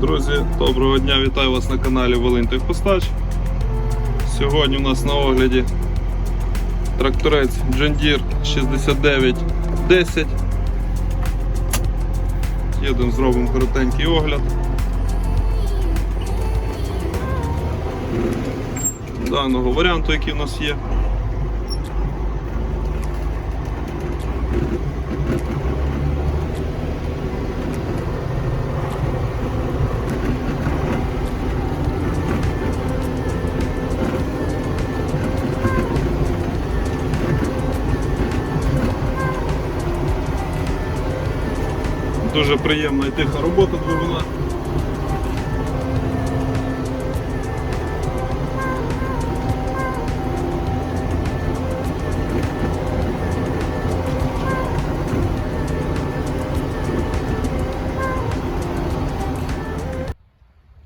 Друзі, доброго дня, вітаю вас на каналі Волинь Техпостач. Сьогодні у нас на огляді тракторець John Deere 6910. Їдемо, зробимо коротенький огляд. Даного варіанту, який у нас є. Дуже приємна і тиха робота двигуна.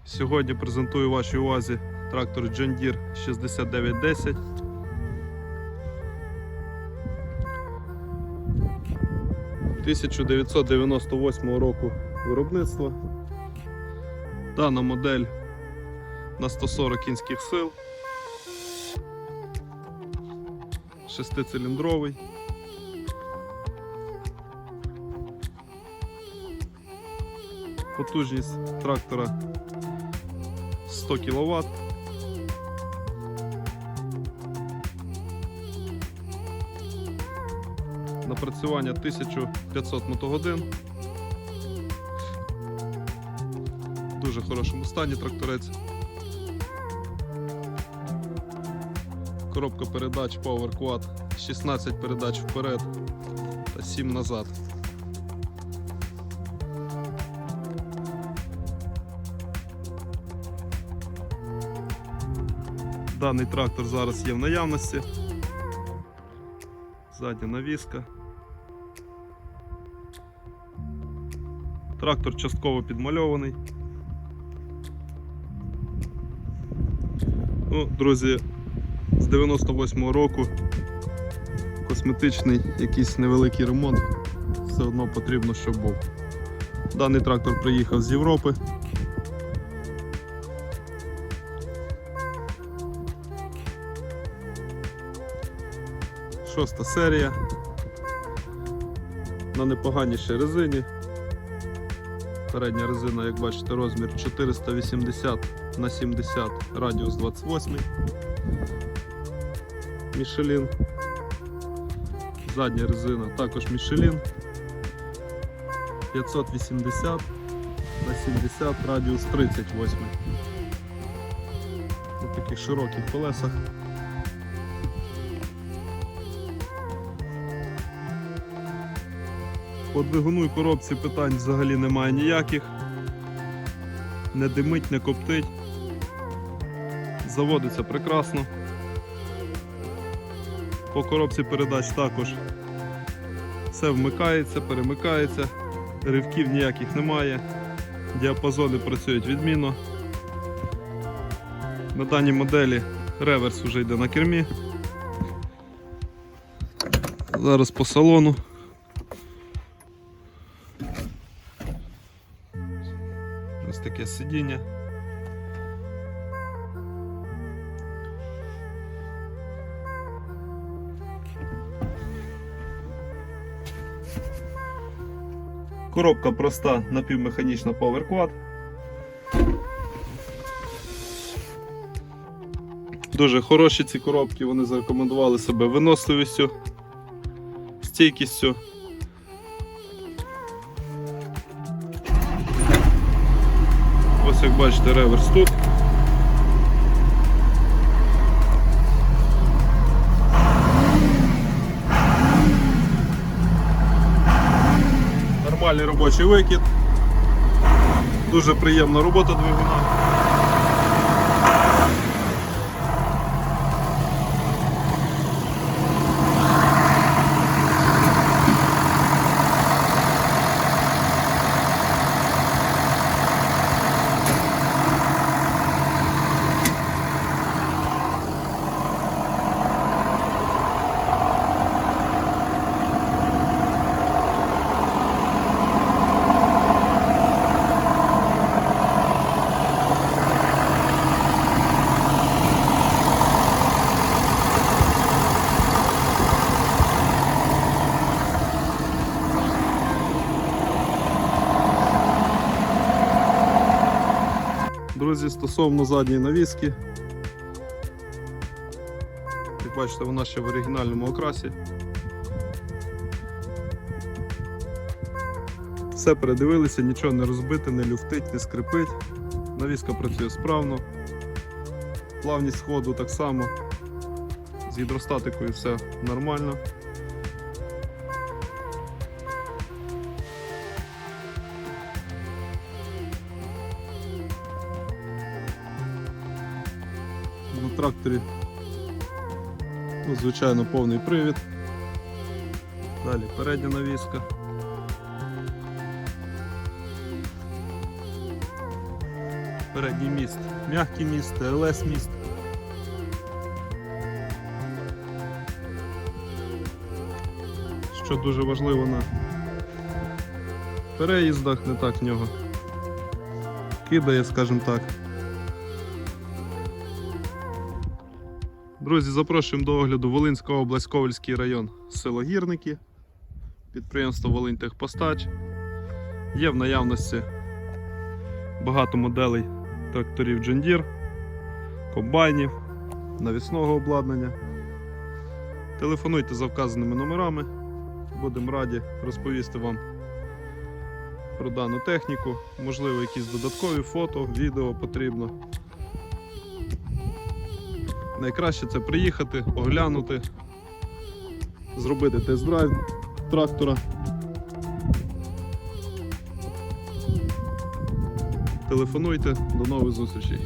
Сьогодні презентую вашій увазі трактор John Deere 6910. – 1998 року виробництва. Дана модель на 140 кінських сил. Шестициліндровий. Потужність трактора 100 кВт. Напрацювання 1500 мотогодин. В дуже хорошому стані тракторець. Коробка передач Power Quad 16 передач вперед та 7 назад. Даний трактор зараз є в наявності. Задня навіска. Трактор частково підмальований. Ну, друзі, з 98-го року косметичний якийсь невеликий ремонт все одно потрібно, щоб був. Даний трактор приїхав з Європи. Шоста серія. На непоганішій резині. Передня резина, як бачите, розмір 480 на 70, радіус 28. Мішелін. Задня резина також Мішелін. 580 на 70, радіус 38. На таких широких колесах. По двигуну і коробці питань взагалі немає ніяких. Не димить, не коптить. Заводиться прекрасно. По коробці передач також все вмикається, перемикається, ривків ніяких немає, діапазони працюють відмінно. На даній моделі реверс вже йде на кермі. Зараз по салону. Таке сидіння. Коробка проста напівмеханічна PowerQuad. Дуже хороші ці коробки, вони зарекомендували себе виносливістю, стійкістю. Як бачите, реверс тут. Нормальний робочий викид. Дуже приємна робота двигуна. Друзі, стосовно задньої навіски. Як бачите, вона ще в оригінальному окрасі. Все передивилися, нічого не розбите, не люфтить, не скрипить. Навіска працює справно. Плавність ходу так само. З гідростатикою все нормально. Тракторі, ну, звичайно, повний привід. Далі передня навіска. Передній міст, м'який міст, ТЛС міст. Що дуже важливо на переїздах, не так в нього кидає, скажімо так. Друзі, запрошуємо до огляду Волинська область, Ковальський район, село Гірники, підприємство Волиньтехпостач. Є в наявності багато моделей тракторів Deere, комбайнів, навісного обладнання. Телефонуйте за вказаними номерами. Будемо раді розповісти вам про дану техніку. Можливо, якісь додаткові фото, відео потрібно. Найкраще це приїхати, оглянути, зробити тест-драйв трактора. Телефонуйте, до нових зустрічей.